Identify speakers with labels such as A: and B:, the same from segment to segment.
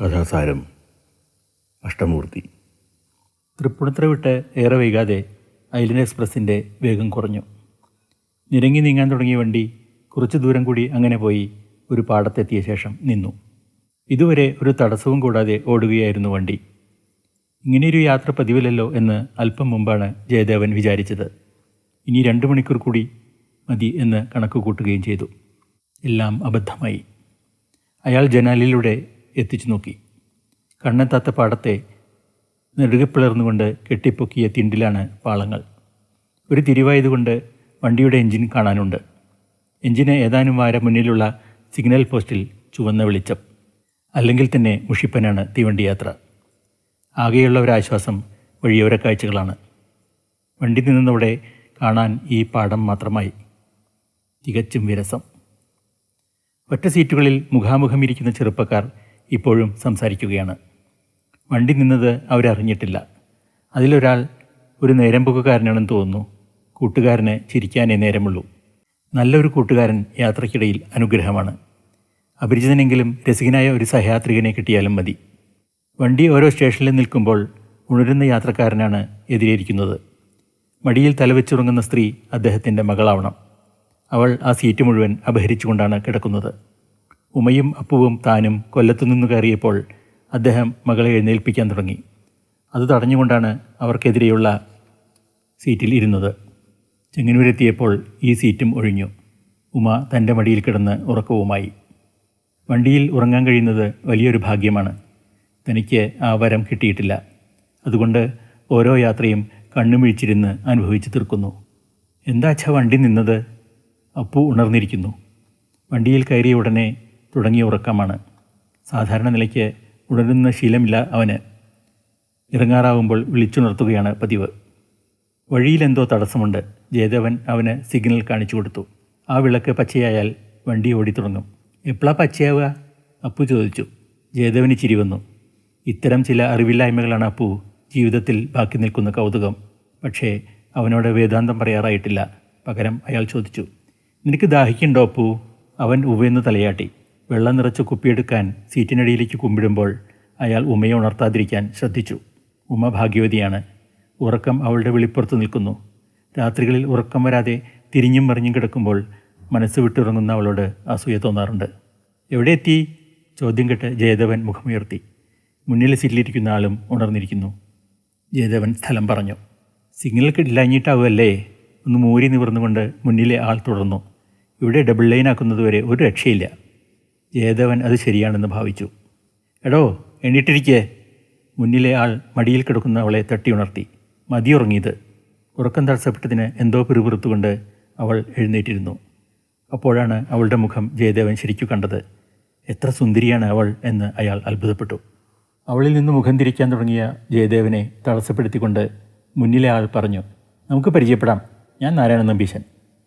A: കഥാസാരം. അഷ്ടമൂർത്തി. തൃപ്പുണിത്ര വിട്ട് ഏറെ വൈകാതെ ഐലൻഡ് എക്സ്പ്രസിന്റെ വേഗം കുറഞ്ഞു. നിരങ്ങി നീങ്ങാൻ തുടങ്ങിയ വണ്ടി കുറച്ച് ദൂരം കൂടി അങ്ങനെ പോയി ഒരു പാടത്തെത്തിയ ശേഷം നിന്നു. ഇതുവരെ ഒരു തടസ്സവും കൂടാതെ ഓടുകയായിരുന്നു വണ്ടി. ഇങ്ങനെയൊരു യാത്ര പതിവില്ലല്ലോ എന്ന് അല്പം മുമ്പാണ് ജയദേവൻ വിചാരിച്ചത്. ഇനി രണ്ട് മണിക്കൂർ കൂടി മതി എന്ന് കണക്ക് കൂട്ടുകയും ചെയ്തു. എല്ലാം അബദ്ധമായി. അയാൾ ജനാലിലൂടെ എത്തിച്ചു നോക്കി. കണ്ണെത്താത്ത പാടത്തെ നെടുകപ്പിളർന്നുകൊണ്ട് കെട്ടിപ്പൊക്കിയ തിണ്ടിലാണ് പാളങ്ങൾ. ഒരു തിരിവായതുകൊണ്ട് വണ്ടിയുടെ എഞ്ചിൻ കാണാനുണ്ട്. എഞ്ചിന് ഏതാനും വാര മുന്നിലുള്ള സിഗ്നൽ പോസ്റ്റിൽ ചുവന്ന വെളിച്ചം. അല്ലെങ്കിൽ തന്നെ മുഷിപ്പനാണ് തീവണ്ടി യാത്ര ആകെയുള്ള ഒരാശ്വാസം വഴിയോര കാഴ്ചകളാണ്. വണ്ടി നിന്നവിടെ കാണാൻ ഈ പാടം മാത്രമായി. തികച്ചും വിരസം. ഒറ്റ സീറ്റുകളിൽ മുഖാമുഖം ഇരിക്കുന്ന ചെറുപ്പക്കാർ ഇപ്പോഴും സംസാരിക്കുകയാണ്. വണ്ടി നിന്നത് അവരറിഞ്ഞിട്ടില്ല. അതിലൊരാൾ ഒരു നേരമ്പുകാരനാണെന്ന് തോന്നുന്നു. കൂട്ടുകാരന് ചിരിക്കാനേ നേരമുള്ളൂ. നല്ലൊരു കൂട്ടുകാരൻ യാത്രയ്ക്കിടയിൽ അനുഗ്രഹമാണ്. അപരിചിതനെങ്കിലും രസികനായ ഒരു സഹയാത്രികനെ കിട്ടിയാലും മതി. വണ്ടി ഓരോ സ്റ്റേഷനിൽ നിൽക്കുമ്പോൾ ഉണരുന്ന യാത്രക്കാരനാണ് എതിരേരിക്കുന്നത് മടിയിൽ തലവെച്ചുറങ്ങുന്ന സ്ത്രീ അദ്ദേഹത്തിന്റെ മകളാവണം. അവൾ ആ സീറ്റ് മുഴുവൻ അപഹരിച്ചുകൊണ്ടാണ് കിടക്കുന്നത്. ഉമയും അപ്പുവും താനും കൊല്ലത്തുനിന്ന് കയറിയപ്പോൾ അദ്ദേഹം മകളെ എഴുന്നേൽപ്പിക്കാൻ തുടങ്ങി. അത് തടഞ്ഞുകൊണ്ടാണ് അവർക്കെതിരെയുള്ള സീറ്റിൽ ഇരുന്നത്. ചെങ്ങന്നൂരെത്തിയപ്പോൾ ഈ സീറ്റും ഒഴിഞ്ഞു. ഉമ തന്റെ മടിയിൽ കിടന്ന് ഉറക്കവുമായി. വണ്ടിയിൽ ഉറങ്ങാൻ കഴിയുന്നത് വലിയൊരു ഭാഗ്യമാണ്. തനിക്ക് ആ വരം കിട്ടിയിട്ടില്ല. അതുകൊണ്ട് ഓരോ യാത്രയും കണ്ണുമിഴിച്ചിരുന്ന് അനുഭവിച്ചു തീർക്കുന്നു. എന്താച്ചാ വണ്ടി നിന്നത്? അപ്പു ഉണർന്നിരിക്കുന്നു. വണ്ടിയിൽ കയറിയ ഉടനെ തുടങ്ങിയ ഉറക്കമാണ്. സാധാരണ നിലയ്ക്ക് ഉണരുന്ന ശീലമില്ല അവന്. ഇറങ്ങാറാവുമ്പോൾ വിളിച്ചുണർത്തുകയാണ് പതിവ്. വഴിയിലെന്തോ തടസ്സമുണ്ട്. ജയദേവൻ അവന് സിഗ്നൽ കാണിച്ചു കൊടുത്തു. ആ വിളക്ക് പച്ചയായാൽ വണ്ടി ഓടിത്തുടങ്ങും എപ്പോഴാ പച്ചയാവുക? അപ്പു ചോദിച്ചു. ജയദേവന് ചിരി വന്നു. ഇത്തരം ചില അറിവില്ലായ്മകളാണ് അപ്പു ജീവിതത്തിൽ ബാക്കി നിൽക്കുന്ന കൗതുകം. പക്ഷേ അവനോട് വേദാന്തം പറയാറായിട്ടില്ല. പകരം അയാൾ ചോദിച്ചു. നിനക്ക് ദാഹിക്കുണ്ടോ അപ്പു? അവൻ ഉവയെന്ന് തലയാട്ടി. വെള്ളം നിറച്ച് കുപ്പിയെടുക്കാൻ സീറ്റിനടിയിലേക്ക് കുമ്പിടുമ്പോൾ അയാൾ ഉമയെ ഉണർത്താതിരിക്കാൻ ശ്രദ്ധിച്ചു. ഉമ ഭാഗ്യവതിയാണ്. ഉറക്കം അവളുടെ വെളിപ്പുറത്ത് നിൽക്കുന്നു. രാത്രികളിൽ ഉറക്കം വരാതെ തിരിഞ്ഞും മറിഞ്ഞും കിടക്കുമ്പോൾ മനസ്സ് വിട്ടുറങ്ങുന്ന അവളോട് അസൂയ തോന്നാറുണ്ട്. എവിടെ എത്തി? ചോദ്യം കേട്ട് ജയദേവൻ മുഖമുയർത്തി. മുന്നിലെ സീറ്റിലിരിക്കുന്ന ആളും ഉണർന്നിരിക്കുന്നു. ജയദേവൻ സ്ഥലം പറഞ്ഞു. സിഗ്നൽ കിട്ടില്ലാഞ്ഞിട്ടാവുമല്ലേ ഒന്ന് മൂരി നിവർന്നുകൊണ്ട് മുന്നിലെ ആൾ തുടർന്നു. ഇവിടെ ഡബിൾ ലൈൻ ആക്കുന്നതുവരെ ഒരു രക്ഷയില്ല. ജയദേവൻ അത് ശരിയാണെന്ന് ഭാവിച്ചു. എടോ എണീട്ടിരിക്കേ. മുന്നിലെ ആൾ മടിയിൽ കിടക്കുന്ന അവളെ തട്ടിയുണർത്തി മതിയുറങ്ങിയത്. ഉറക്കം തടസ്സപ്പെട്ടതിന് എന്തോ പിറുപിറുത്തുകൊണ്ട് അവൾ എഴുന്നേറ്റിരുന്നു. അപ്പോഴാണ് അവളുടെ മുഖം ജയദേവൻ ശരിക്കു കണ്ടത്. എത്ര സുന്ദരിയാണ് അവൾ എന്ന് അയാൾ അത്ഭുതപ്പെട്ടു. അവളിൽ നിന്ന് മുഖം തിരിക്കാൻ തുടങ്ങിയ ജയദേവനെ തടസ്സപ്പെടുത്തിക്കൊണ്ട് മുന്നിലെ ആൾ പറഞ്ഞു നമുക്ക് പരിചയപ്പെടാം. ഞാൻ നാരായണ നമ്പീശൻ.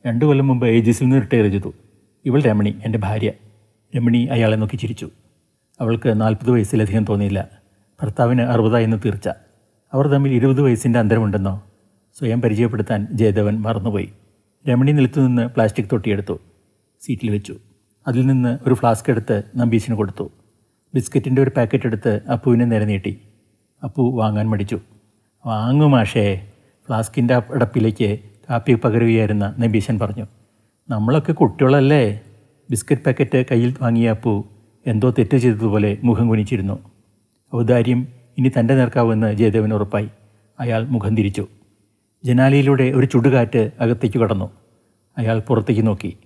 A: രണ്ടു കൊല്ലം മുമ്പ് ഏജീസിൽ നിന്ന് റിട്ടയർ ചെയ്തു. ഇവൾ രമണി എന്റെ ഭാര്യ. രമണി അയാളെ നോക്കി ചിരിച്ചു. അവൾക്ക് നാൽപ്പത് വയസ്സിലധികം തോന്നിയില്ല. ഭർത്താവിന് അറുപതായെന്ന് തീർച്ച. അവർ തമ്മിൽ ഇരുപത് വയസ്സിന്റെ അന്തരമുണ്ടെന്നോ? സ്വയം പരിചയപ്പെടുത്താൻ ജയദേവൻ മറന്നുപോയി. രമണി നിലത്തുനിന്ന് പ്ലാസ്റ്റിക് തൊട്ടിയെടുത്തു. സീറ്റിൽ വെച്ചു. അതിൽ നിന്ന് ഒരു ഫ്ലാസ്ക് എടുത്ത് നമ്പീശിന് കൊടുത്തു. ബിസ്ക്കറ്റിന്റെ ഒരു പാക്കറ്റ് എടുത്ത് അപ്പുവിനെ നേരെ നീട്ടി. അപ്പു വാങ്ങാൻ മടിച്ചു. വാങ്ങു മാഷേ. ഫ്ലാസ്കിന്റെ അടപ്പിലേക്ക് കാപ്പി പകരുകയായിരുന്ന നബീശൻ പറഞ്ഞു. നമ്മളൊക്കെ കുട്ടികളല്ലേ? ബിസ്ക്കറ്റ് പാക്കറ്റ് കയ്യിൽ വാങ്ങിയ അപ്പു എന്തോ തെറ്റ് ചെയ്തതുപോലെ മുഖം കുനിച്ചിരുന്നു. ഔദാര്യം ഇനി തന്റെ നേർക്കാവുമെന്ന് ജയദേവൻ ഉറപ്പായി. അയാൾ മുഖം തിരിച്ചു. ജനാലയിലൂടെ ഒരു ചുടുകാറ്റ് അകത്തേക്ക് കടന്നു. അയാൾ പുറത്തേക്ക് നോക്കി.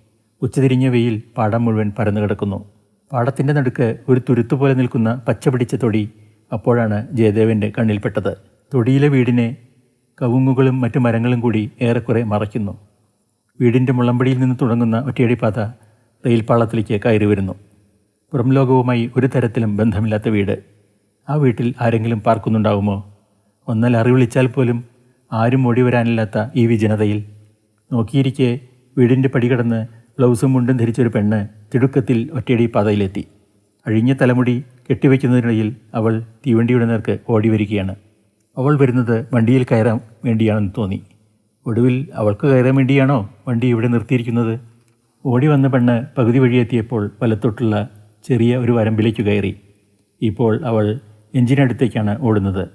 A: ഉച്ചതിരിഞ്ഞ വെയിൽ പാടം മുഴുവൻ പരന്നു കിടക്കുന്നു. പാടത്തിന്റെ നടുക്ക് ഒരു തുരുത്തുപോലെ നിൽക്കുന്ന പച്ച പിടിച്ച തൊടി അപ്പോഴാണ് ജയദേവന്റെ കണ്ണിൽപ്പെട്ടത്. തൊടിയിലെ വീടിനെ കവുങ്ങുകളും മറ്റു മരങ്ങളും കൂടി ഏറെക്കുറെ മറയ്ക്കുന്നു. വീടിന്റെ മുള്ളമ്പടിയിൽ നിന്ന് തുടങ്ങുന്ന ഒറ്റയടിപ്പാത റെയിൽപാളത്തിലേക്ക് കയറി വരുന്നു. പുറം ലോകവുമായി ഒരു തരത്തിലും ബന്ധമില്ലാത്ത വീട്. ആ വീട്ടിൽ ആരെങ്കിലും പാർക്കുന്നുണ്ടാവുമോ? ഒന്നാൽ അറിവിളിച്ചാൽ പോലും ആരും ഓടി വരാനില്ലാത്ത ഈ വിജനതയിൽ. നോക്കിയിരിക്കെ വീടിന്റെ പടി കടന്ന് ബ്ലൗസും മുണ്ടും ധരിച്ചൊരു പെണ്ണ് തിടുക്കത്തിൽ ഒറ്റയടി പാതയിലെത്തി. അഴിഞ്ഞ തലമുടി കെട്ടിവെക്കുന്നതിനിടയിൽ അവൾ തീവണ്ടിയുടെ നേർക്ക് ഓടി വരികയാണ്. അവൾ വരുന്നത് വണ്ടിയിൽ കയറാൻ വേണ്ടിയാണെന്ന് തോന്നി. ഒടുവിൽ അവൾക്ക് കയറാൻ വേണ്ടിയാണോ വണ്ടി ഇവിടെ നിർത്തിയിരിക്കുന്നത്? ഓടി വന്ന പെണ്ണ് പകുതി വഴിയെത്തിയപ്പോൾ വലത്തോട്ടുള്ള ചെറിയ ഒരു വരമ്പിലേക്ക് കയറി. ഇപ്പോൾ അവൾ എഞ്ചിനടുത്തേക്കാണ് ഓടുന്നത്.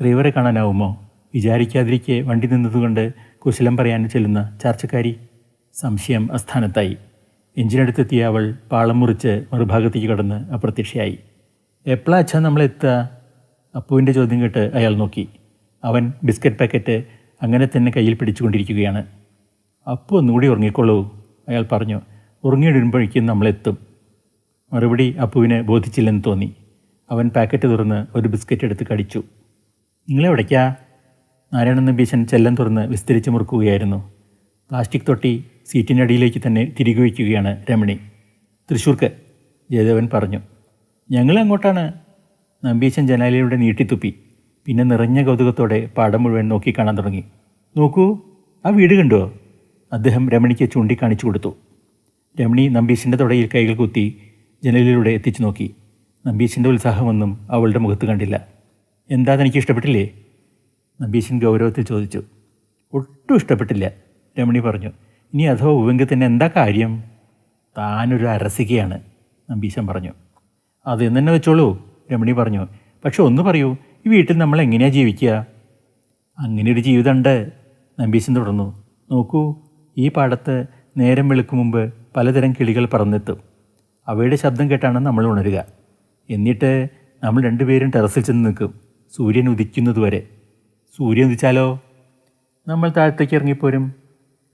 A: ഡ്രൈവറെ കാണാനാവുമോ? വിചാരിക്കാതിരിക്കെ വണ്ടി നിന്നതുകൊണ്ട് കുശലം പറയാൻ ചെല്ലുന്ന ചാർച്ചക്കാരി. സംശയം അസ്ഥാനത്തായി. എഞ്ചിനടുത്തെത്തിയ അവൾ പാളം മുറിച്ച് മറുഭാഗത്തേക്ക് കടന്ന് അപ്രത്യക്ഷയായി. എപ്പോഴാ അച്ഛാ നമ്മളെത്തുക അപ്പുവിന്റെ ചോദ്യം കേട്ട് അയാൾ നോക്കി. അവൻ ബിസ്ക്കറ്റ് പാക്കറ്റ് അങ്ങനെ തന്നെ കയ്യിൽ പിടിച്ചുകൊണ്ടിരിക്കുകയാണ്. അപ്പു ഒന്നുകൂടി ഉറങ്ങിക്കൊള്ളൂ അയാൾ പറഞ്ഞു ഉറങ്ങിയിടുമ്പോഴേക്കും നമ്മളെത്തും. മറുപടി അപ്പുവിനെ ബോധിച്ചില്ലെന്ന് തോന്നി. അവൻ പാക്കറ്റ് തുറന്ന് ഒരു ബിസ്ക്കറ്റ് എടുത്ത് കടിച്ചു. നിങ്ങളെവിടേക്കാ നാരായണൻ നമ്പീശൻ ചെല്ലം തുറന്ന് വിസ്തരിച്ച് മുറുക്കുകയായിരുന്നു. പ്ലാസ്റ്റിക് തൊട്ടി സീറ്റിനടിയിലേക്ക് തന്നെ തിരികെ വയ്ക്കുകയാണ് രമണി. തൃശ്ശൂർക്ക് ജയദേവൻ പറഞ്ഞു. ഞങ്ങൾ അങ്ങോട്ടാണ്. നമ്പീശൻ ജനാലയിലൂടെ നീട്ടിത്തുപ്പി. പിന്നെ നിറഞ്ഞ കൗതുകത്തോടെ പാടം മുഴുവൻ നോക്കി കാണാൻ തുടങ്ങി. നോക്കൂ ആ വീട് കണ്ടോ? അദ്ദേഹം രമണിക്ക് ചൂണ്ടിക്കാണിച്ചു കൊടുത്തു. രമണി നമ്പീശിന്റെ തുടയിൽ കൈകൾ കുത്തി ജനലിലൂടെ എത്തിച്ചു നോക്കി. നമ്പീശിന്റെ ഉത്സാഹമൊന്നും അവളുടെ മുഖത്ത് കണ്ടില്ല. എന്താ തനിക്ക് ഇഷ്ടപ്പെട്ടില്ലേ? നമ്പീശൻ ഗൗരവത്തിൽ ചോദിച്ചു. ഒട്ടും ഇഷ്ടപ്പെട്ടില്ല രമണി പറഞ്ഞു. ഇനി അഥവാ ഉവെങ്കിൽ തന്നെ എന്താ കാര്യം? താനൊരു അരസികയാണ് നമ്പീശൻ പറഞ്ഞു. അതെന്ന് തന്നെ വെച്ചോളൂ രമണി പറഞ്ഞു. പക്ഷെ ഒന്ന് പറയൂ ഈ വീട്ടിൽ നമ്മൾ എങ്ങനെയാണ് ജീവിക്കുക? അങ്ങനെ ഒരു ജീവിതമുണ്ട് നമ്പീശൻ തുടർന്നു. നോക്കൂ ഈ പാടത്ത് നേരം വെളുക്കും മുമ്പ് പലതരം കിളികൾ പറന്നെത്തും. അവയുടെ ശബ്ദം കേട്ടാണ് നമ്മൾ ഉണരുക. എന്നിട്ട് നമ്മൾ രണ്ടുപേരും ടെറസിൽ ചെന്ന് നിൽക്കും. സൂര്യൻ ഉദിക്കുന്നതുവരെ സൂര്യൻ ഉദിച്ചാലോ? നമ്മൾ താഴത്തേക്ക് ഇറങ്ങിപ്പോരും.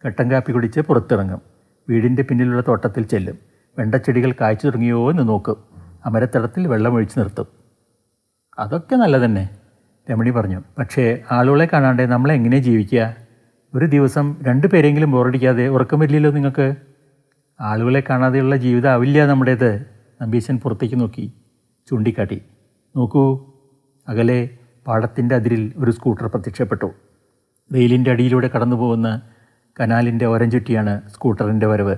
A: കട്ടൻ കാപ്പി കുടിച്ച് പുറത്തിറങ്ങും. വീടിന്റെ പിന്നിലുള്ള തോട്ടത്തിൽ ചെല്ലും. വെണ്ടച്ചെടികൾ കായ്ച്ചു തുടങ്ങിയോ എന്ന് നോക്കും. അമരത്തടത്തിൽ വെള്ളമൊഴിച്ച് നിർത്തും. അതൊക്കെ നല്ലതന്നെ രമണി പറഞ്ഞു. പക്ഷേ ആളുകളെ കാണാണ്ട് നമ്മളെങ്ങനെ ജീവിക്കുക? ഒരു ദിവസം രണ്ട് പേരെങ്കിലും ബോറടിക്കാതെ ഉറക്കമില്ലല്ലോ നിങ്ങൾക്ക്? ആളുകളെ കാണാതെയുള്ള ജീവിതം ആവില്ല നമ്മുടേത്. നമ്പീശൻ പുറത്തേക്ക് നോക്കി ചൂണ്ടിക്കാട്ടി. നോക്കൂ അകലെ പാടത്തിന്റെ അതിരിൽ ഒരു സ്കൂട്ടർ പ്രത്യക്ഷപ്പെട്ടു. റെയിലിന്റെ അടിയിലൂടെ കടന്നു പോകുന്ന കനാലിന്റെ ഓരം ചുറ്റിയാണ് സ്കൂട്ടറിന്റെ വരവ്.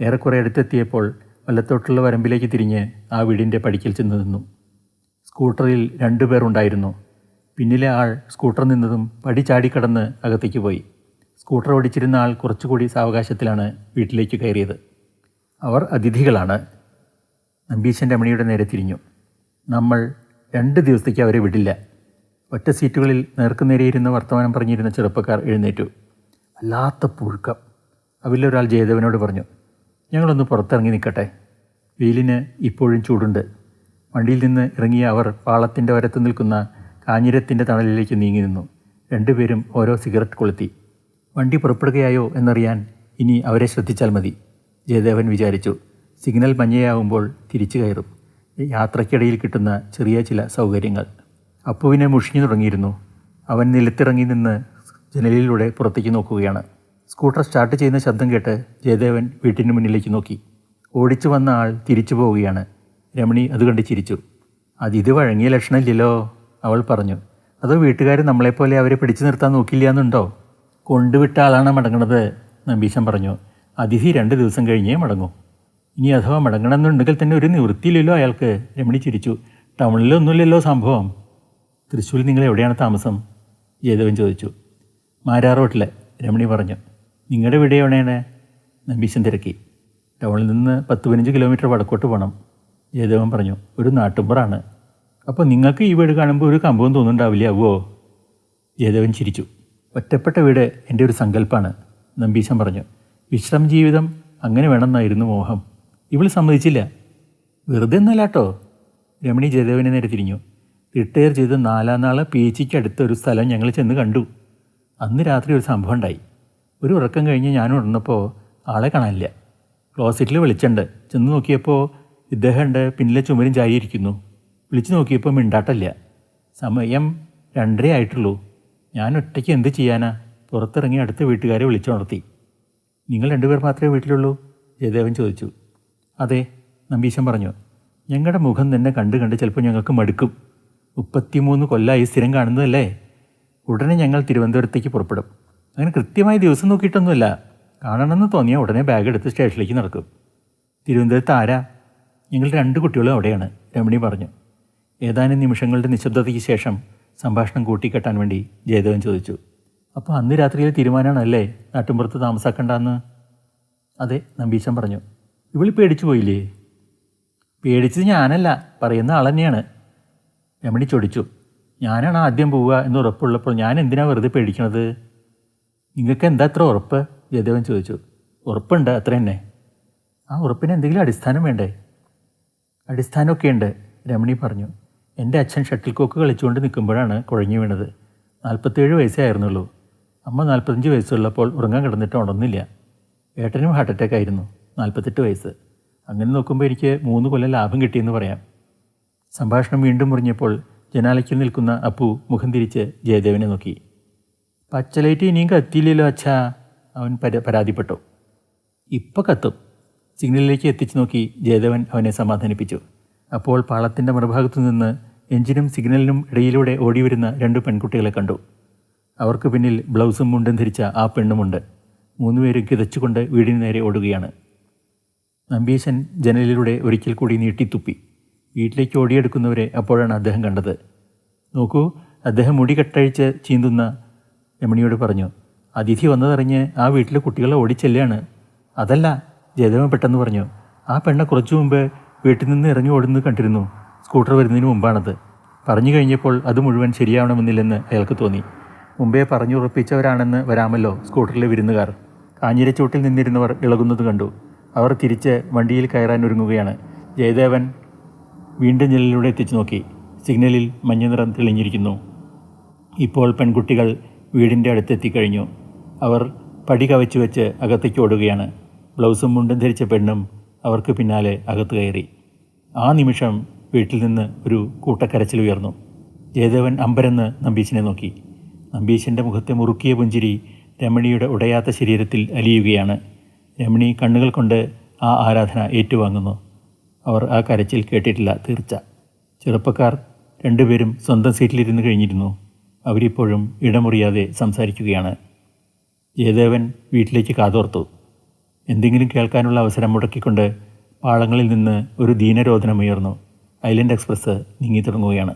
A: ഏറെക്കുറെ അടുത്തെത്തിയപ്പോൾ വല്ലത്തോട്ടുള്ള വരമ്പിലേക്ക് തിരിഞ്ഞ് ആ വീടിന്റെ പടിക്കൽ ചെന്ന് നിന്നു. സ്കൂട്ടറിൽ രണ്ടു പേർ ഉണ്ടായിരുന്നു. പിന്നിലെ ആൾ സ്കൂട്ടർ നിന്നതും പടി ചാടിക്കടന്ന് അകത്തേക്ക് പോയി. സ്കൂട്ടർ ഓടിച്ചിരുന്ന ആൾ കുറച്ചുകൂടി സാവകാശത്തിലാണ് വീട്ടിലേക്ക് കയറിയത്. അവർ അതിഥികളാണ്. നമ്പീശൻ രമണിയുടെ നേരെ തിരിഞ്ഞു. നമ്മൾ രണ്ട് ദിവസത്തേക്ക് അവരെ വിടില്ല. ഒറ്റ സീറ്റുകളിൽ നേർക്കുനേരെയിരുന്ന വർത്തമാനം പറഞ്ഞിരുന്ന ചെറുപ്പക്കാർ എഴുന്നേറ്റു. വല്ലാത്ത പുഴുക്കം. അവരിലൊരാൾ ജയദേവനോട് പറഞ്ഞു ഞങ്ങളൊന്ന് പുറത്തിറങ്ങി നിൽക്കട്ടെ. വെയിലിന് ഇപ്പോഴും ചൂടുണ്ട്. വണ്ടിയിൽ നിന്ന് ഇറങ്ങിയ അവർ പാളത്തിന്റെ വരത്ത് നിൽക്കുന്ന കാഞ്ഞിരത്തിന്റെ തണലിലേക്ക് നീങ്ങി നിന്നു. രണ്ടുപേരും ഓരോ സിഗരറ്റ് കൊളുത്തി. വണ്ടി പുറപ്പെടുകയായോ എന്നറിയാൻ ഇനി അവരെ ശ്രദ്ധിച്ചാൽ മതി. ജയദേവൻ വിചാരിച്ചു സിഗ്നൽ മഞ്ഞയാവുമ്പോൾ തിരിച്ചു കയറും. യാത്രയ്ക്കിടയിൽ കിട്ടുന്ന ചെറിയ ചില സൗകര്യങ്ങൾ. അപ്പുവിനെ മുഷിഞ്ഞു തുടങ്ങിയിരുന്നു. അവൻ നിലത്തിറങ്ങി നിന്ന് ജനലിലൂടെ പുറത്തേക്ക് നോക്കുകയാണ്. സ്കൂട്ടർ സ്റ്റാർട്ട് ചെയ്യുന്ന ശബ്ദം കേട്ട് ജയദേവൻ വീട്ടിന് മുന്നിലേക്ക് നോക്കി. ഓടിച്ചു വന്ന ആൾ തിരിച്ചു പോവുകയാണ്. രമണി അത് കണ്ട് ചിരിച്ചു. അതിത് വഴങ്ങിയ ലക്ഷണമില്ലല്ലോ അവൾ പറഞ്ഞു. അതോ വീട്ടുകാർ നമ്മളെപ്പോലെ അവരെ പിടിച്ചു നിർത്താൻ നോക്കില്ല എന്നുണ്ടോ കൊണ്ടുവിട്ട ആളാണ് മടങ്ങണത് നമ്പീശൻ പറഞ്ഞു. അതിഥി രണ്ട് ദിവസം കഴിഞ്ഞേ മടങ്ങൂ. ഇനി അഥവാ മടങ്ങണമെന്നുണ്ടെങ്കിൽ തന്നെ ഒരു നിവൃത്തിയില്ലല്ലോ അയാൾക്ക്. രമണി ചിരിച്ചു. ടൗണിലൊന്നുമില്ലല്ലോ സംഭവം. തൃശ്ശൂരിൽ നിങ്ങൾ എവിടെയാണ് താമസം? ജയദേവൻ ചോദിച്ചു. മാരാ റോട്ടിലെ രമണി പറഞ്ഞു. നിങ്ങളുടെ വീട് എവിടെയാണ്? നമ്പീശൻ തിരക്കി. ടൗണിൽ നിന്ന് പത്ത് പതിനഞ്ച് കിലോമീറ്റർ വടക്കോട്ട് പോകണം ജയദേവൻ പറഞ്ഞു. ഒരു നാട്ടുമ്പുറാണ്. അപ്പോൾ നിങ്ങൾക്ക് ഈ വീട് കാണുമ്പോൾ ഒരു കമ്പവും തോന്നുന്നുണ്ടാവില്ല അവോ ജയദേവൻ ചിരിച്ചു. ഒറ്റപ്പെട്ട വീട് എന്റെ ഒരു സങ്കല്പമാണ് നമ്പീശൻ പറഞ്ഞു. വിശ്രം ജീവിതം അങ്ങനെ വേണമെന്നായിരുന്നു മോഹം. ഇവൾ സമ്മതിച്ചില്ല. വെറുതെ ഒന്നല്ലാട്ടോ രമണി ജയദേവനെ നേരെ തിരിഞ്ഞു. റിട്ടയർ ചെയ്ത് നാലാം നാളെ പി എച്ചിക്ക് അടുത്ത ഒരു സ്ഥലം ഞങ്ങൾ ചെന്ന് കണ്ടു. അന്ന് രാത്രി ഒരു സംഭവം ഉണ്ടായി. ഒരു ഉറക്കം കഴിഞ്ഞ് ഞാൻ ഉണർന്നപ്പോൾ ആളെ കാണാനില്ല. ക്ലോസറ്റിൽ വിളിച്ചുണ്ട്. ചെന്ന് നോക്കിയപ്പോൾ ഇദ്ദേഹം ഉണ്ട് പിന്നിലെ ചുമരും ചായിരിക്കുന്നു വിളിച്ചു നോക്കിയപ്പോൾ മിണ്ടാട്ടല്ല. സമയം രണ്ടര ആയിട്ടുള്ളൂ ഞാൻ ഒറ്റയ്ക്ക് എന്ത് ചെയ്യാനാ? പുറത്തിറങ്ങി അടുത്ത വീട്ടുകാരെ വിളിച്ചുണർത്തി നിങ്ങൾ രണ്ടുപേർ മാത്രമേ വീട്ടിലുള്ളൂ? ജയദേവൻ ചോദിച്ചു. അതെ നമ്പീശൻ പറഞ്ഞു. ഞങ്ങളുടെ മുഖം തന്നെ കണ്ട് കണ്ട് ചിലപ്പോൾ ഞങ്ങൾക്ക് മടുക്കും. മുപ്പത്തിമൂന്ന് കൊല്ലമായി സ്ഥിരം കാണുന്നതല്ലേ? ഉടനെ ഞങ്ങൾ തിരുവനന്തപുരത്തേക്ക് പുറപ്പെടും. അങ്ങനെ കൃത്യമായ ദിവസം നോക്കിയിട്ടൊന്നുമില്ല. കാണണമെന്ന് തോന്നിയാൽ ഉടനെ ബാഗ് എടുത്ത് സ്റ്റേഷനിലേക്ക് നടക്കും. തിരുവനന്തപുരത്ത് ആരാ? ഞങ്ങൾ രണ്ട് കുട്ടികളും അവിടെയാണ് രമണി പറഞ്ഞു. ഏതാനും നിമിഷങ്ങളുടെ നിശബ്ദതയ്ക്ക് ശേഷം സംഭാഷണം കൂട്ടിക്കെട്ടാൻ വേണ്ടി ജയദേവൻ ചോദിച്ചു. അപ്പോൾ അന്ന് രാത്രിയിലെ തീരുമാനമാണല്ലേ നാട്ടുമ്പുറത്ത് താമസാക്കണ്ടെന്ന്? അതെ നമ്പീശൻ പറഞ്ഞു. ഇവിളി പേടിച്ചു പോയില്ലേ? പേടിച്ചത് ഞാനല്ല. പറയുന്ന ആൾ തന്നെയാണ് രമണി ചൊടിച്ചു ഞാനാണ് ആദ്യം പോവുക എന്ന് ഉറപ്പുള്ളപ്പോൾ ഞാൻ എന്തിനാണ് വെറുതെ പേടിക്കണത്? നിങ്ങൾക്ക് എന്താ അത്ര ഉറപ്പ്? ജയദേവൻ ചോദിച്ചു. ഉറപ്പുണ്ട് അത്ര തന്നെ. ആ ഉറപ്പിന് എന്തെങ്കിലും അടിസ്ഥാനം വേണ്ടേ? അടിസ്ഥാനമൊക്കെ ഉണ്ട് രമണി പറഞ്ഞു. എന്റെ അച്ഛൻ ഷട്ടിൽ കോക്ക് കളിച്ചുകൊണ്ട് നിൽക്കുമ്പോഴാണ് കുഴഞ്ഞു വീണത്. നാൽപ്പത്തേഴ് വയസ്സേ ആയിരുന്നുള്ളൂ. അമ്മ നാൽപ്പത്തഞ്ച് വയസ്സുള്ളപ്പോൾ ഉറങ്ങാൻ കിടന്നിട്ട് ഉണർന്നില്ല. ഏട്ടനും ഹാർട്ട് അറ്റാക്ക് ആയിരുന്നു. നാൽപ്പത്തെട്ട് വയസ്സ്. അങ്ങനെ നോക്കുമ്പോൾ എനിക്ക് മൂന്ന് കൊല്ലം ലാഭം കിട്ടിയെന്ന് പറയാം. സംഭാഷണം വീണ്ടും മുറിഞ്ഞപ്പോൾ ജനാലയ്ക്ക് നിൽക്കുന്ന അപ്പു മുഖം തിരിച്ച് ജയദേവനെ നോക്കി. പച്ചലൈറ്റ് ഇനിയും കത്തിയില്ലല്ലോ അച്ഛാ. അവൻ പര പരാതിപ്പെട്ടു. ഇപ്പോൾ കത്തും. സിഗ്നലിലേക്ക് എത്തിച്ചു നോക്കി ജയദേവൻ അവനെ സമാധാനിപ്പിച്ചു. അപ്പോൾ പാളത്തിന്റെ മറുഭാഗത്തു നിന്ന് എഞ്ചിനും സിഗ്നലിനും ഇടയിലൂടെ ഓടിവരുന്ന രണ്ട് പെൺകുട്ടികളെ കണ്ടു. അവർക്ക് പിന്നിൽ ബ്ലൗസും മുണ്ടും ധരിച്ച ആ പെണ്ണുമുണ്ട്. മൂന്നുപേരും കിതച്ചുകൊണ്ട് വീടിന് നേരെ ഓടുകയാണ്. നമ്പീശൻ ജനലിലൂടെ ഒരിക്കൽ കൂടി നീട്ടിത്തുപ്പി. വീട്ടിലേക്ക് ഓടിയെടുക്കുന്നവരെ അപ്പോഴാണ് അദ്ദേഹം കണ്ടത്. നോക്കൂ അദ്ദേഹം മുടി കെട്ടഴിച്ച് ചീന്തുന്ന രമണിയോട് പറഞ്ഞു. അതിഥി വന്നതറിഞ്ഞ് ആ വീട്ടിലെ കുട്ടികളെ ഓടിച്ചെല്ലാണ്. അതല്ല ജയദേവൻ പെട്ടെന്ന് പറഞ്ഞു. ആ പെണ്ണ കുറച്ചു മുമ്പ് വീട്ടിൽ നിന്ന് ഇറങ്ങി ഓടുന്നത് കണ്ടിരുന്നു. സ്കൂട്ടർ വരുന്നതിന് മുമ്പാണത്. പറഞ്ഞു കഴിഞ്ഞപ്പോൾ അത് മുഴുവൻ ശരിയാവണമെന്നില്ലെന്ന് അയാൾക്ക് തോന്നി. മുമ്പേ പറഞ്ഞുറപ്പിച്ചവരാണെന്ന് വരാമല്ലോ സ്കൂട്ടറിലെ വിരുന്നുകാർ. കാഞ്ഞിരച്ചൂട്ടിൽ നിന്നിരുന്നവർ ഇളകുന്നത് കണ്ടു. അവർ തിരിച്ച് വണ്ടിയിൽ കയറാൻ ഒരുങ്ങുകയാണ്. ജയദേവൻ വീണ്ടും ജനലിലൂടെ എത്തിച്ചു നോക്കി. സിഗ്നലിൽ മഞ്ഞ നിറം തെളിഞ്ഞിരിക്കുന്നു. ഇപ്പോൾ പെൺകുട്ടികൾ വീടിന്റെ അടുത്തെത്തിക്കഴിഞ്ഞു. അവർ പടി കവച്ചു വെച്ച് അകത്തേക്ക് ഓടുകയാണ്. ബ്ലൗസും മുണ്ടും ധരിച്ച പെണ്ണും അവർക്ക് പിന്നാലെ അകത്ത് കയറി. ആ നിമിഷം വീട്ടിൽ നിന്ന് ഒരു കൂട്ടക്കരച്ചിൽ ഉയർന്നു. ജയദേവൻ അമ്പരന്ന് നമ്പീശിനെ നോക്കി. നമ്പീശിന്റെ മുഖത്തെ മുറുക്കിയ പുഞ്ചിരി രമണിയുടെ ഉടയാത്ത ശരീരത്തിൽ അലിയുകയാണ്. രമണി കണ്ണുകൾ കൊണ്ട് ആ ആരാധന ഏറ്റുവാങ്ങുന്നു. അവർ ആ കരച്ചിൽ കേട്ടിട്ടില്ല തീർച്ച. ചെറുപ്പക്കാർ രണ്ടുപേരും സ്വന്തം സീറ്റിലിരുന്ന് കഴിഞ്ഞിരുന്നു. അവരിപ്പോഴും ഇടമുറിയാതെ സംസാരിക്കുകയാണ്. ജയദേവൻ വീട്ടിലേക്ക് കാതോർത്തു. എന്തെങ്കിലും കേൾക്കാനുള്ള അവസരം മുടക്കിക്കൊണ്ട് പാളങ്ങളിൽ നിന്ന് ഒരു ദീനരോധനമുയർന്നു. ഐലൻഡ് എക്സ്പ്രസ് നീങ്ങി തുടങ്ങുകയാണ്